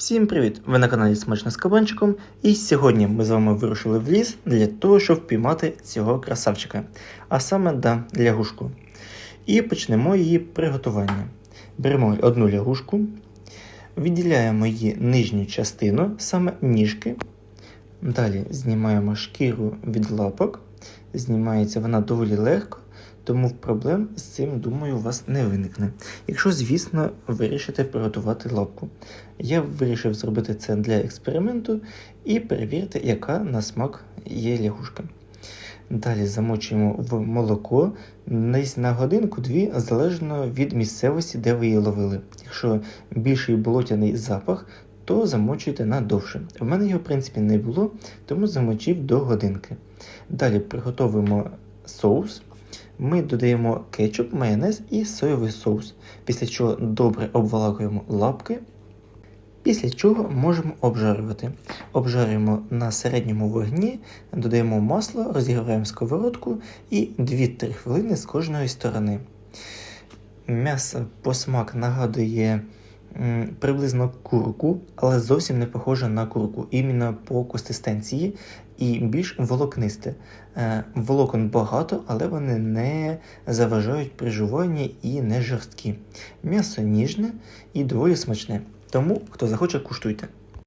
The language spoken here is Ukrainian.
Всім привіт! Ви на каналі Смачно з кабанчиком, і сьогодні ми з вами вирушили в ліс для того, щоб впіймати цього красавчика, а саме да, лягушку. І почнемо її приготування. Беремо одну лягушку, відділяємо її нижню частину, саме ніжки. Далі знімаємо шкіру від лапок. Знімається вона доволі легко, тому проблем з цим, думаю, у вас не виникне. Якщо, звісно, вирішите приготувати лапку. Я вирішив зробити це для експерименту і перевірити, яка на смак є лягушка. Далі замочуємо в молоко десь на годинку-дві, залежно від місцевості, де ви її ловили. Якщо більший болотяний запах, то замочуйте на довше. У мене його, в принципі, не було, тому замочив до годинки. Далі приготовуємо соус. Ми додаємо кетчуп, майонез і соєвий соус, після чого добре обвалакуємо лапки. Після чого можемо обжарювати. Обжарюємо на середньому вогні, додаємо масло, розігріваємо сковородку і 2-3 хвилини з кожної сторони. М'ясо по смак нагадує приблизно курку, але зовсім не похоже на курку, іменно по консистенції і більш волокнисте. Е, Волокон багато, але вони не заважають при жуванні і не жорсткі. М'ясо ніжне і доволі смачне. Тому, хто захоче, куштуйте.